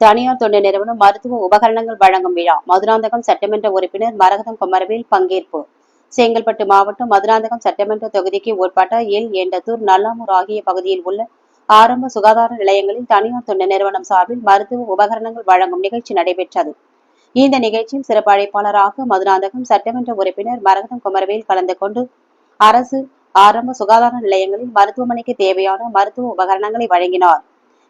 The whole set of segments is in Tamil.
தனியார் தொண்டு நிறுவனம் மருத்துவ உபகரணங்கள் வழங்கும் விழா. மதுராந்தகம் சட்டமன்ற உறுப்பினர் மரகதம் குமரவேல் பங்கேற்பு. செங்கல்பட்டு மாவட்டம் மதுராந்தகம் சட்டமன்ற தொகுதிக்கு உட்பட்ட எல். எண்டத்தூர் நல்லாமூர் ஆகிய பகுதியில் உள்ள ஆரம்ப சுகாதார நிலையங்களில் தனியார் தொண்டு நிறுவனம் சார்பில் மருத்துவ உபகரணங்கள் வழங்கும் நிகழ்ச்சி நடைபெற்றது. இந்த நிகழ்ச்சியில் சிறப்பு அழைப்பாளராக மதுராந்தகம் சட்டமன்ற உறுப்பினர் மரகதம் குமரவேல் கலந்து கொண்டு அரசு ஆரம்ப சுகாதார நிலையங்களில் மருத்துவமனைக்கு தேவையான மருத்துவ உபகரணங்களை வழங்கினார்.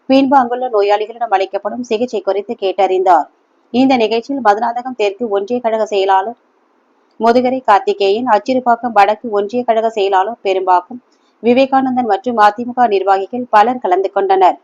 பின்பு அங்குள்ள நோயாளிகளிடம் அளிக்கப்படும் சிகிச்சை குறித்து கேட்டறிந்தார். இந்த நிகழ்ச்சியில் மதுநாதகம் தெற்கு ஒன்றிய கழக செயலாளர் முதுகரை கார்த்திகேயன் அச்சிறுபாக்கம் வடக்கு ஒன்றிய கழக செயலாளர் பெரும்பாக்கம் விவேகானந்தன் மற்றும் அதிமுக நிர்வாகிகள் பலர் கலந்து கொண்டனர்.